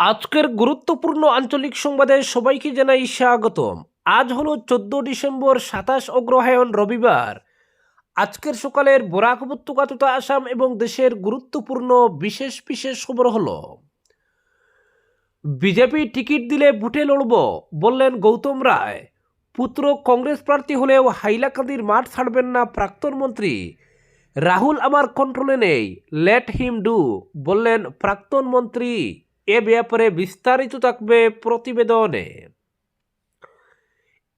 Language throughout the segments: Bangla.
আজকের গুরুত্বপূর্ণ আঞ্চলিক সংবাদে সবাইকে জানাই স্বাগতম। আজ হলো চোদ্দ ডিসেম্বর, সাতাশ অগ্রহায়ণ রবিবার। আজকের সকালের বরাক উপত্যকা তথা আসাম এবং দেশের গুরুত্বপূর্ণ বিশেষ বিশেষ খবর হলো, বিজেপি টিকিট দিলে ভোটে লড়ব বললেন গৌতম রায়। পুত্র কংগ্রেস প্রার্থী হলেও হাইলাকান্দির মাঠ ছাড়বেন না প্রাক্তন মন্ত্রী। রাহুল আমার কন্ট্রোলে নেই লেট হিম ডু বললেন প্রাক্তন মন্ত্রী। এ ব্যাপারে বিস্তারিত থাকবে প্রতিবেদনে।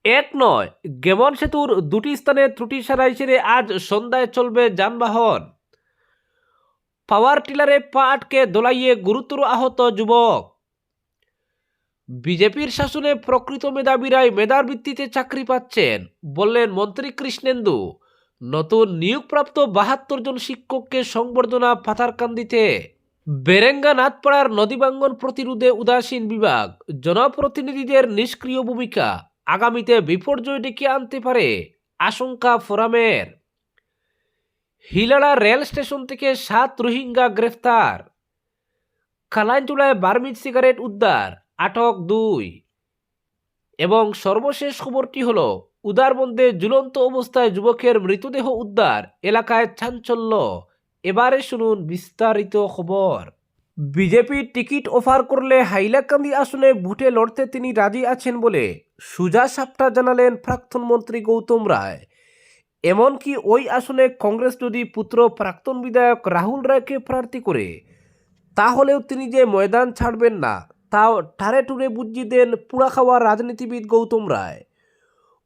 এক নয়, গেমন সেতুর দুটি স্থানে ত্রুটি সারাই সেরে আজ সন্ধ্যায় চলবে যানবাহন। পাওয়ার টিলারে পা আটকে দোলাইয়ে গুরুতর আহত যুবক। বিজেপির শাসনে প্রকৃত মেধাবীরাই মেধার ভিত্তিতে চাকরি পাচ্ছেন, বললেন মন্ত্রী কৃষ্ণেন্দু। নতুন নিয়োগপ্রাপ্ত বাহাত্তর জন শিক্ষককে সংবর্ধনা পাথারকান্দিতে। বেরেঙ্গা নাথপাড়ার নদীবাঙ্গন প্রতিরোধে উদাসীন বিভাগ। জনপ্রতিনিধিদের নিষ্ক্রিয় ভূমিকা। আগামীতে বিপর্যয় ডেকে আনতে পারে আশঙ্কা ফোরামের। হিলাড়া রেল স্টেশন থেকে সাত রোহিঙ্গা গ্রেফতার। কালাইনচুলায় বার্মিজ সিগারেট উদ্ধার, আটক দুই। এবং সর্বশেষ খবরটি হল, উদারবন্দে ঝুলন্ত অবস্থায় যুবকের মৃতদেহ উদ্ধার, এলাকায় চাঞ্চল্য। এবারে শুনুন বিস্তারিত খবর। বিজেপি টিকিট অফার করলে হাইলাকান্দি আসনে ভোটে লড়তে তিনি রাজি আছেন বলে সুজা সাপটা জানালেন প্রাক্তন মন্ত্রী গৌতম রায়। এমনকি ওই আসনে কংগ্রেস যদি পুত্র প্রাক্তন বিধায়ক রাহুল রায়কে প্রার্থী করে, তাহলেও তিনি যে ময়দান ছাড়বেন না, তাও ঠারে টুরে বুঝিয়ে দেন পুরা খাওয়া রাজনীতিবিদ গৌতম রায়।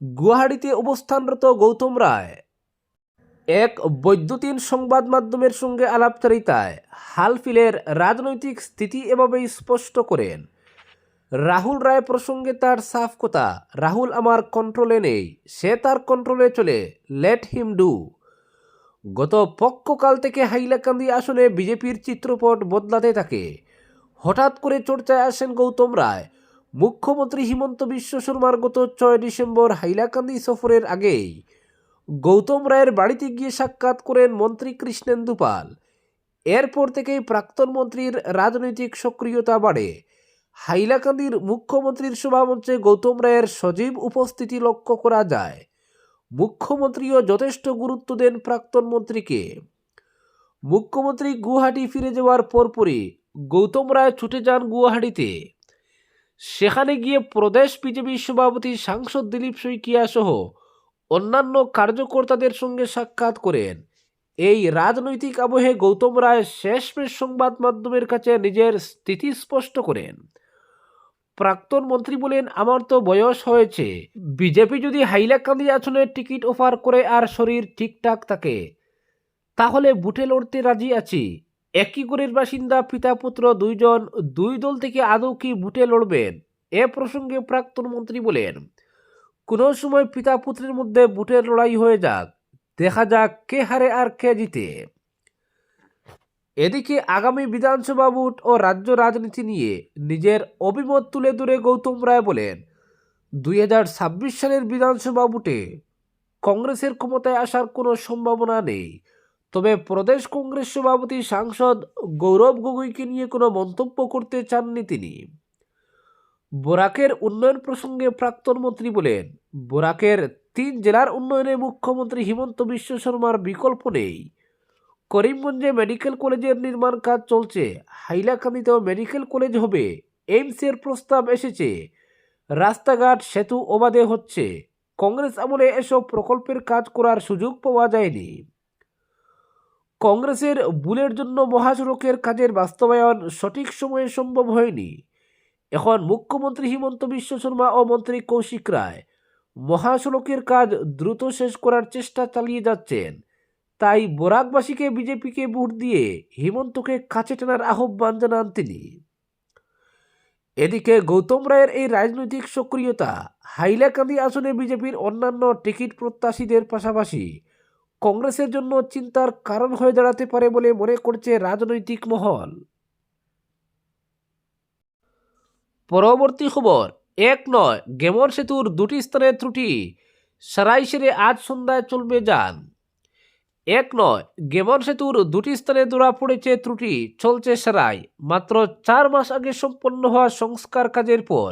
গুয়াহাটিতে অবস্থানরত গৌতম রায় এক বৈদ্যুতিন সংবাদ মাধ্যমের সঙ্গে আলাপচারিতায় হালফিলের রাজনৈতিক স্থিতি এভাবেই স্পষ্ট করেন। রাহুল রায় প্রসঙ্গে তার সাফ কথা, রাহুল আমার কন্ট্রোলে নেই, সে তার কন্ট্রোলে চলে লেট হিম ডু গত পক্ষকাল থেকে হাইলাকান্দি আসনে বিজেপির চিত্রপট বদলাতে থাকে। হঠাৎ করে চর্চায় আসেন গৌতম রায়। মুখ্যমন্ত্রী হিমন্ত বিশ্ব শর্মার গত ছয় ডিসেম্বর হাইলাকান্দি সফরের আগেই গৌতম রায়ের বাড়িতে গিয়ে সাক্ষাৎ করেন মন্ত্রী কৃষ্ণেন্দু পাল। এরপর থেকেই প্রাক্তন মন্ত্রীর রাজনৈতিক সক্রিয়তা বাড়ে। হাইলাকান্দির মুখ্যমন্ত্রীর সভামঞ্চে গৌতম রায়ের সজীব উপস্থিতি লক্ষ্য করা যায়। মুখ্যমন্ত্রীও যথেষ্ট গুরুত্ব দেন প্রাক্তন মন্ত্রীকে। মুখ্যমন্ত্রী গুয়াহাটি ফিরে যাওয়ার পরপরই গৌতম রায় ছুটে যান গুয়াহাটিতে। সেখানে গিয়ে প্রদেশ বিজেপি সভাপতি সাংসদ দিলীপ শইকিয়া সহ অন্যান্য কার্যকর্তাদের সঙ্গে সাক্ষাৎ করেন। এই রাজনৈতিক আবহে গৌতম রায় শেষমেশ সংবাদ মাধ্যমের কাছে নিজের স্থিতি স্পষ্ট করেন। প্রাক্তন মন্ত্রী বলেন, আমার তো বয়স হয়েছে। বিজেপি যদি হাইলাকান্দি আসনে টিকিট অফার করে আর শরীর ঠিকঠাক থাকে, তাহলে বুটে লড়তে রাজি আছি। একই গড়ের বাসিন্দা, পিতা, পুত্র দুইজন, দুই দল থেকে আদৌ কি বুটে লড়বেন? এ প্রসঙ্গে প্রাক্তন মন্ত্রী বলেন কোনো সময় পিতা পুত্রের মধ্যে বুটের লড়াই হয়ে যাক। দেখা যাক কে হারে আর কে জিতে। এদিকে আগামী বিধানসভা ভোট ও রাজ্য রাজনীতি নিয়ে নিজের অভিমত তুলে ধরে গৌতম রায় বলেন, দুই হাজার ছাব্বিশ সালের বিধানসভা ভোটে কংগ্রেসের ক্ষমতায় আসার কোনো সম্ভাবনা নেই। তবে প্রদেশ কংগ্রেস সভাপতি সাংসদ গৌরব গগৈকে নিয়ে কোনো মন্তব্য করতে চাননি তিনি। বোরাকের উন্নয়ন প্রসঙ্গে প্রাক্তন মন্ত্রী বলেন, বোরাকের তিন জেলার উন্নয়নে মুখ্যমন্ত্রী হিমন্ত বিশ্ব শর্মার বিকল্প নেই। করিমগঞ্জে মেডিকেল কলেজের নির্মাণ কাজ চলছে। হাইলাকান্দিতেও মেডিকেল কলেজ হবে। এইমসের প্রস্তাব এসেছে। রাস্তাঘাট, সেতু অবাধে হচ্ছে। কংগ্রেস আমলে এসব প্রকল্পের কাজ করার সুযোগ পাওয়া যায়নি। কংগ্রেসের বুলের জন্য মহাসড়কের কাজের বাস্তবায়ন সঠিক সময়ে সম্ভব হয়নি। এখন মুখ্যমন্ত্রী হিমন্ত বিশ্ব শর্মা ও মন্ত্রী কৌশিক রায় মহাসড়কের কাজ দ্রুত শেষ করার চেষ্টা চালিয়ে যাচ্ছেন। তাই বরাকবাসীকে বিজেপিকে ভোট দিয়ে হিমন্তকে কাছে টানার আহ্বান জানান তিনি। এদিকে গৌতম রায়ের এই রাজনৈতিক সক্রিয়তা হাইলাকান্দি আসনে বিজেপির অন্যান্য টিকিট প্রত্যাশীদের পাশাপাশি কংগ্রেসের জন্য চিন্তার কারণ হয়ে দাঁড়াতে পারে বলে মনে করছে রাজনৈতিক মহল। পরবর্তী খবর, এক নয়, গেমর সেতুর দুটি স্থানের ত্রুটি সারাই সেরে আজ সন্ধ্যায় চলবে যান। এক নয়, গেমর সেতুর দুটি স্থানে ধরা পড়েছে ত্রুটি, চলছে সারাই, মাত্র চার মাস আগে সম্পন্ন হওয়া সংস্কার কাজের পর।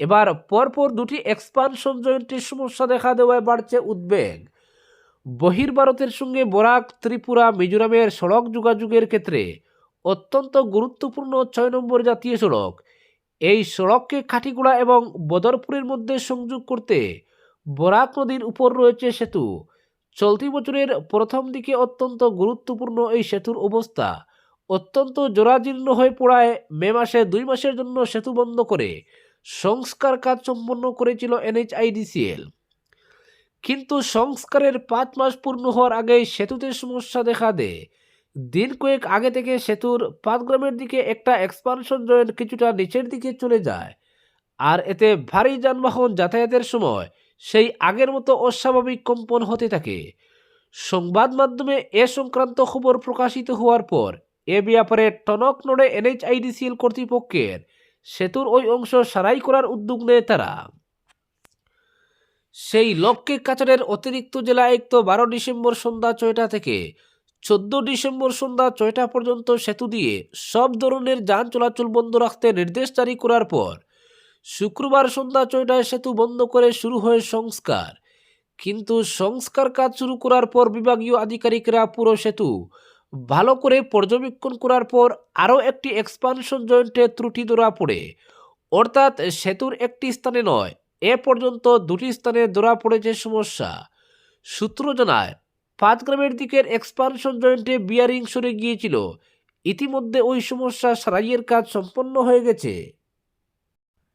এবার পরপর দুটি এক্সপানশন জয়েন্টের সমস্যা দেখা দেওয়ায় বাড়ছে উদ্বেগ। বহির্ভারতের সঙ্গে বরাক, ত্রিপুরা, মিজোরামের সড়ক যোগাযোগের ক্ষেত্রে অত্যন্ত গুরুত্বপূর্ণ ছয় নম্বর জাতীয় সড়ক। এই সড়ককে খাটিগুড়া এবং বদরপুরের মধ্যে সংযোগ করতে বরাক নদীর উপর রয়েছে সেতু। চলতি বছরের প্রথম দিকে অত্যন্ত গুরুত্বপূর্ণ এই সেতুর অবস্থা অত্যন্ত জরাজীর্ণ হয়ে পড়ায় মে মাসে দুই মাসের জন্য সেতু বন্ধ করে সংস্কার কাজ সম্পন্ন করেছিল এনএইচআইডিসিএল। কিন্তু সংস্কারের পাঁচ মাস পূর্ণ হওয়ার আগেই সেতুতে সমস্যা দেখা দেয়। দিন কয়েক আগে থেকে সেতুর পাঁচগ্রামের দিকে একটা এক্সপানশন জয়েন্ট কিছুটা নিচের দিকে চলে যায়। আর এতে ভারী যানবাহন যাতায়াতের সময় সেই আগের মতো অস্বাভাবিক কম্পন হতে থাকে। সংবাদ মাধ্যমে এ সংক্রান্ত খবর প্রকাশিত হওয়ার পর এ ব্যাপারে টনক নড়ে এনএইচআইডিসিএল কর্তৃপক্ষের সেতুর ওই অংশ সারাই করার উদ্যোগ নেয় তারা। সেই লক্ষ্যে কাছাড়ের অতিরিক্ত জেলা আয়ুক্ত বারো ডিসেম্বর সন্ধ্যা ছয়টা থেকে চোদ্দ ডিসেম্বর সন্ধ্যা ছয়টা পর্যন্ত সেতু দিয়ে সব ধরনের যান চলাচল বন্ধ রাখতে নির্দেশ জারি করার পর শুক্রবার সন্ধ্যা ছয়টায় সেতু বন্ধ করে শুরু হয় সংস্কার। কিন্তু সংস্কার কাজ শুরু করার পর বিভাগীয় আধিকারিকরা পুরো সেতু ভালো করে পর্যবেক্ষণ করার পর আরও একটি এক্সপানশন জয়েন্টে ত্রুটি ধরা পড়ে। অর্থাৎ সেতুর একটি স্থানে নয়, এ পর্যন্ত দুটি স্থানে ধরা পড়েছে সমস্যা। সূত্র জানায় পাঁচগ্রামের দিকের এক্সপানশন জয়েন্টে বিয়ারিং সরে গিয়েছিল। ইতিমধ্যে ওই সমস্যা সারাইয়ের কাজ সম্পন্ন হয়ে গেছে।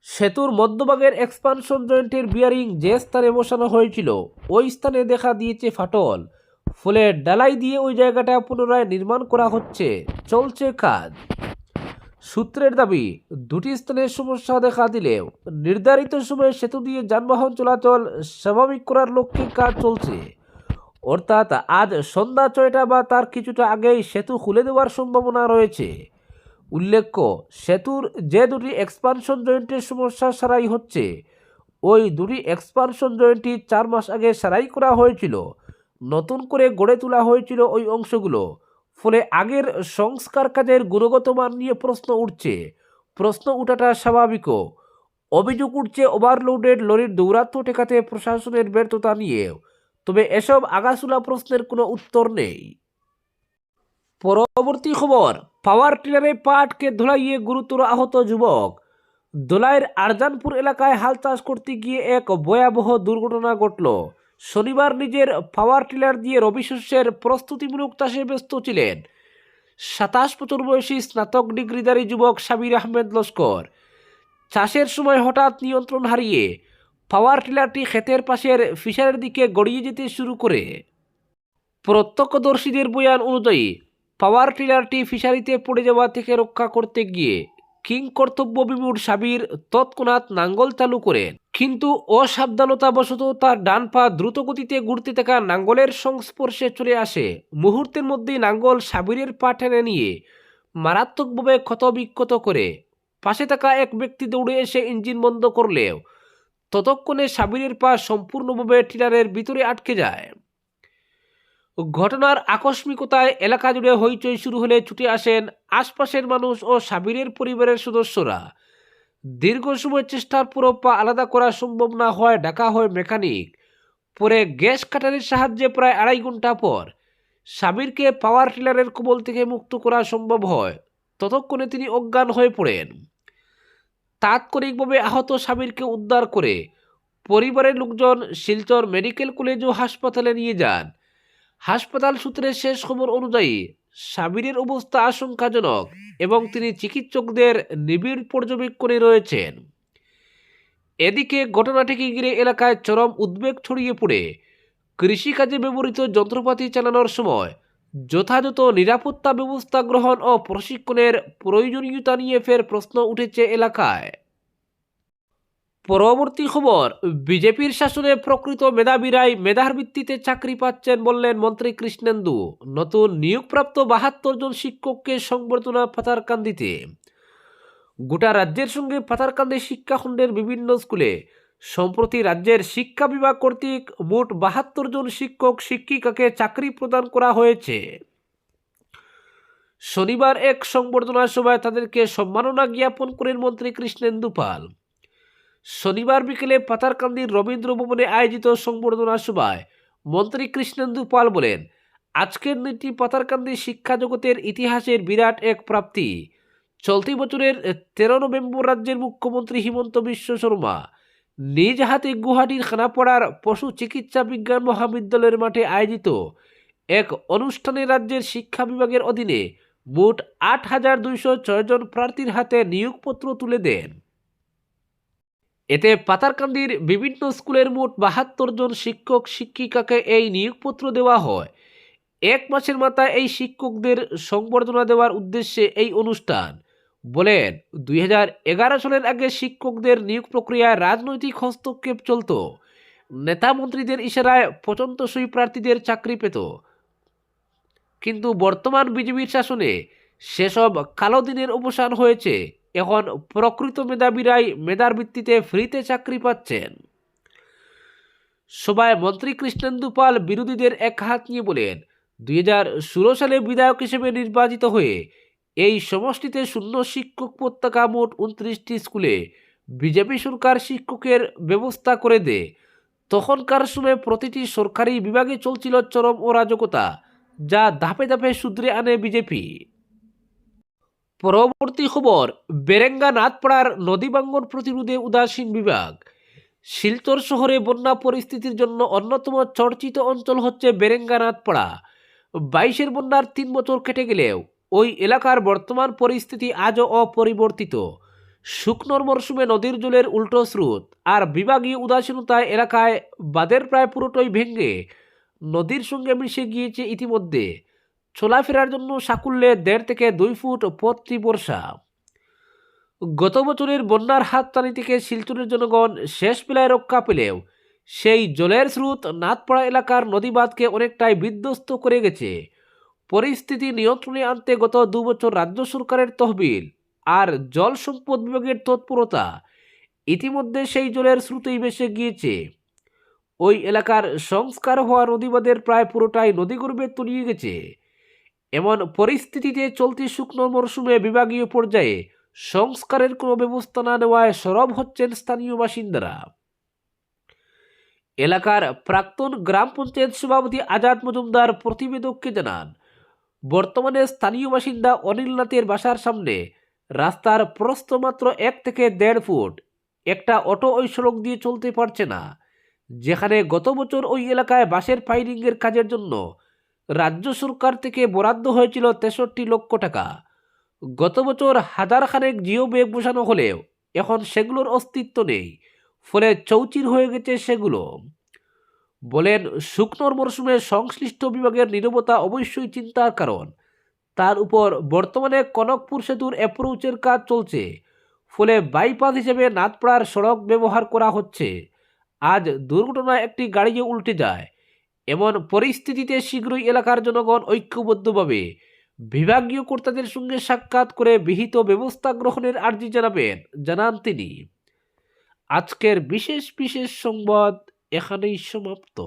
সেতুর মধ্যভাগের এক্সপানশন জয়েন্টের বিয়ারিং যে স্থানে বসানো হয়েছিল, ওই স্থানে দেখা দিয়েছে ফাটল। ফলে ডালাই দিয়ে ওই জায়গাটা পুনরায় নির্মাণ করা হচ্ছে। চলছে কাজ। সূত্রের দাবি, দুটি স্থানে সমস্যা দেখা দিলেও নির্ধারিত সময়ে সেতু দিয়ে যানবাহন চলাচল স্বাভাবিক করার লক্ষ্যে কাজ চলছে। অর্থাৎ আজ সন্ধ্যা ছয়টা বা তার কিছুটা আগেই সেতু খুলে দেওয়ার সম্ভাবনা রয়েছে। উল্লেখ্য, সেতুর যে দুটি এক্সপানশন জয়েন্টের সমস্যা সারাই হচ্ছে। ওই দুটি এক্সপানশন জয়েন্টটি চার মাস আগে সারাই করা হয়েছিল। নতুন করে গড়ে তোলা হয়েছিল ওই অংশগুলো। ফলে আগের সংস্কার কাজের গুণগত মান নিয়ে প্রশ্ন উঠছে। প্রশ্ন উঠাটা স্বাভাবিকও। অভিযোগ উঠছে ওভারলোডেড লরির দৌরাত্ম ঠেকাতে প্রশাসনের ব্যর্থতা নিয়েও তবে এসব আগাছুলা প্রশ্নের কোনো উত্তর নেই। পরবর্তী খবর, পাওয়ার টিলারে পা আটকে ধোলাইয়ে গুরুতর আহত যুবক। দোলাইয়ের আরজানপুর এলাকায় হাল চাষ করতে গিয়ে এক ভয়াবহ দুর্ঘটনা ঘটল। শনিবার নিজের পাওয়ার টিলার দিয়ে রবি শস্যের প্রস্তুতিমূলক চাষে ব্যস্ত ছিলেন। সাতাশ বছর বয়সী স্নাতক ডিগ্রিধারী যুবক সাবির আহমেদ লস্কর। চাষের সময় হঠাৎ নিয়ন্ত্রণ হারিয়ে পাওয়ার টিলারটি ক্ষেতের পাশের ফিশারের দিকে গড়িয়ে যেতে শুরু করে। প্রত্যক্ষদর্শীদের বয়ান অনুযায়ী, পাওয়ার টিলারটি ফিশারিতে পড়ে যাওয়া থেকে রক্ষা করতে গিয়ে কিং কর্তব্য বিমূঢ় সাবির তৎক্ষণাৎ নাঙ্গল চালু করেন। কিন্তু অসাবধানতাবশত তার ডান পা দ্রুত গতিতে ঘুরতে থাকা নাঙ্গলের সংস্পর্শে চলে আসে। মুহূর্তের মধ্যেই নাঙ্গল সাবিরের পা টেনে নিয়ে মারাত্মকভাবে ক্ষতবিক্ষত করে। পাশে থাকা এক ব্যক্তি দৌড়ে এসে ইঞ্জিন বন্ধ করলেও ততক্ষণে সাবিরের পা সম্পূর্ণভাবে টিলারের ভিতরে আটকে যায়। ঘটনার আকস্মিকতায় এলাকা জুড়ে হইচই শুরু হলে ছুটে আসেন আশপাশের মানুষ ও সাবিরের পরিবারের সদস্যরা। দীর্ঘ সময় চেষ্টার পুরো পা আলাদা করা সম্ভব না হয় ডাকা হয় মেকানিক। পরে গ্যাস কাটারির সাহায্যে প্রায় আড়াই ঘণ্টা পর সাবিরকে পাওয়ার টিলারের কবল থেকে মুক্ত করা সম্ভব হয়। ততক্ষণে তিনি অজ্ঞান হয়ে পড়েন। তাৎক্ষণিকভাবে আহত স্বামীরকে উদ্ধার করে পরিবারের লোকজন শিলচর মেডিকেল কলেজ ও হাসপাতালে নিয়ে যান। হাসপাতাল সূত্রের শেষ খবর অনুযায়ী সাবিরের অবস্থা আশঙ্কাজনক এবং তিনি চিকিৎসকদের নিবিড় পর্যবেক্ষণে রয়েছেন। এদিকে ঘটনাটিকে ঘিরে এলাকায় চরম উদ্বেগ ছড়িয়ে পড়ে। কৃষিকাজে ব্যবহৃত যন্ত্রপাতি চালানোর সময় যথাযথ নিরাপত্তা ব্যবস্থা গ্রহণ ও প্রশিক্ষণের প্রয়োজনীয়তা নিয়ে ফের প্রশ্ন উঠেছে এলাকায়। পরবর্তী খবর, বিজেপির শাসনে প্রকৃত মেধাবীরাই মেধার ভিত্তিতে চাকরি পাচ্ছেন বললেন মন্ত্রী কৃষ্ণেন্দু। নতুন নিয়োগপ্রাপ্ত বাহাত্তর জন শিক্ষককে সংবর্ধনা পাতারকান্দিতে। গোটা রাজ্যের সঙ্গে পাতারকান্দি শিক্ষাখণ্ডের বিভিন্ন স্কুলে সম্প্রতি রাজ্যের শিক্ষা বিভাগ কর্তৃক মোট বাহাত্তর জন শিক্ষক, শিক্ষিকাকে চাকরি প্রদান করা হয়েছে। শনিবার এক সংবর্ধনা সভায় তাদেরকে সম্মাননা জ্ঞাপন করেন মন্ত্রী কৃষ্ণেন্দু পাল। শনিবার বিকেলে পাতারকান্দির রবীন্দ্র ভবনে আয়োজিত সংবর্ধনা সভায় মন্ত্রী কৃষ্ণেন্দু পাল বলেন, আজকের নীতি পাতারকান্দি শিক্ষা জগতের ইতিহাসের বিরাট এক প্রাপ্তি। চলতি বছরের তেরো নভেম্বর রাজ্যের মুখ্যমন্ত্রী হিমন্ত বিশ্ব শর্মা নিজ হাতে গুয়াহাটির খানাপাড়ার পশু চিকিৎসা বিজ্ঞান মহাবিদ্যালয়ের মাঠে আয়োজিত এক অনুষ্ঠানে রাজ্যের শিক্ষা বিভাগের অধীনে মোট আট হাজার দুইশো ছয়জন প্রার্থীর হাতে নিয়োগপত্র তুলে দেন। এতে পাতারকান্দির বিভিন্ন স্কুলের মোট বাহাত্তর জন শিক্ষক, শিক্ষিকাকে এই নিয়োগপত্র দেওয়া হয়। এক মাসের মাথায় এই শিক্ষকদের সংবর্ধনা দেওয়ার উদ্দেশ্যে এই অনুষ্ঠান। বলেন, দুই হাজার এগারো সালের আগে শিক্ষকদের নিয়োগ প্রক্রিয়ায় রাজনৈতিক হস্তক্ষেপ চলত। নেতা মন্ত্রীদের ইশারায় পছন্দসই প্রার্থীদের চাকরি পেত। কিন্তু বর্তমান বিজেপির শাসনে সেসব কালো দিনের অবসান হয়েছে। এখন প্রকৃত মেধাবীরাই মেধার ভিত্তিতে ফ্রিতে চাকরি পাচ্ছেন। সভায় মন্ত্রী কৃষ্ণেন্দু পাল বিরোধীদের এক হাত নিয়ে বলেন, দুই হাজার ষোলো সালে বিধায়ক হিসেবে নির্বাচিত হয়ে এই সমষ্টিতে শূন্য শিক্ষক পতাকা মোট উনত্রিশটি স্কুলে বিজেপি সরকার শিক্ষকের ব্যবস্থা করে দেয়। তখনকার সময় প্রতিটি সরকারি বিভাগে চলছিল চরম অরাজকতা, যা ধাপে ধাপে শুধরে আনে বিজেপি। পরবর্তী খবর বেরেঙ্গা নাথপাড়ার নদী ভাঙ্গন প্রতিরোধে উদাসীন বিভাগ। শিলচর শহরে বন্যা পরিস্থিতির জন্য অন্যতম চর্চিত অঞ্চল হচ্ছে বেরেঙ্গা নাথপাড়া বাইশের বন্যার তিন বছর কেটে গেলেও ওই এলাকার বর্তমান পরিস্থিতি আজও অপরিবর্তিত। শুকনোর মরশুমে নদীর জলের উল্টো স্রোত আর বিভাগীয় উদাসীনতায় এলাকায় বাঁধের প্রায় পুরোটাই ভেঙে নদীর সঙ্গে মিশে গিয়েছে ইতিমধ্যে। চলাফেরার জন্য সাকুল্যে দেড় থেকে দুই ফুট পথটি বর্ষা। গত বছরের বন্যার হাততানি থেকে শিলচরের জনগণ শেষ বেলায় রক্ষা পেলেও সেই জলের স্রোত নাথপাড়া এলাকার নদীবাঁধকে অনেকটাই বিধ্বস্ত করে গেছে। পরিস্থিতি নিয়ন্ত্রণে আনতে গত দু বছর রাজ্য সরকারের তহবিল আর জল সম্পদ বিভাগের তৎপরতা। ইতিমধ্যে সেই জলের স্রোতেই ভেসে গিয়েছে। ওই এলাকার সংস্কার হওয়া নদীবাদের প্রায় পুরোটাই নদীগর্ভে তলিয়ে গেছে। এমন পরিস্থিতিতে চলতি শুকনো মরশুমে বিভাগীয় পর্যায়ে সংস্কারের কোনো ব্যবস্থা না নেওয়ায় সরব হচ্ছেন স্থানীয় বাসিন্দারা। এলাকার প্রাক্তন গ্রাম পঞ্চায়েত সভাপতি আজাদ মজুমদার প্রতিবেদককে জানান বর্তমানে স্থানীয় বাসিন্দা অনিলনাথের বাসার সামনে রাস্তার প্রস্থ মাত্র এক থেকে দেড় ফুট। একটা অটো ওই সড়ক দিয়ে চলতে পারছে না, যেখানে গত বছর ওই এলাকায় বাসের ফাইরিংয়ের কাজের জন্য রাজ্য সরকার থেকে বরাদ্দ হয়েছিল তেষট্টি লক্ষ টাকা। গত বছর হাজার খানেক জিও ব্যাগ বসানো হলেও এখন সেগুলোর অস্তিত্ব নেই, ফলে চৌচির হয়ে গেছে সেগুলো। বলেন, শুকনোর মরশুমে সংশ্লিষ্ট বিভাগের নিরবতা অবশ্যই চিন্তার কারণ। তার উপর বর্তমানে কনকপুর সেতুর অ্যাপ্রোচের কাজ চলছে। ফলে বাইপাস হিসেবে নাথপাড়ার সড়ক ব্যবহার করা হচ্ছে। আজ দুর্ঘটনায় একটি গাড়িও উল্টে যায়। এমন পরিস্থিতিতে শীঘ্রই এলাকার জনগণ ঐক্যবদ্ধভাবে বিভাগীয় কর্তাদের সঙ্গে সাক্ষাৎ করে বিহিত ব্যবস্থা গ্রহণের আর্জি জানাবেন, জানান তিনি। আজকের বিশেষ বিশেষ সংবাদ এখানেই সমাপ্ত।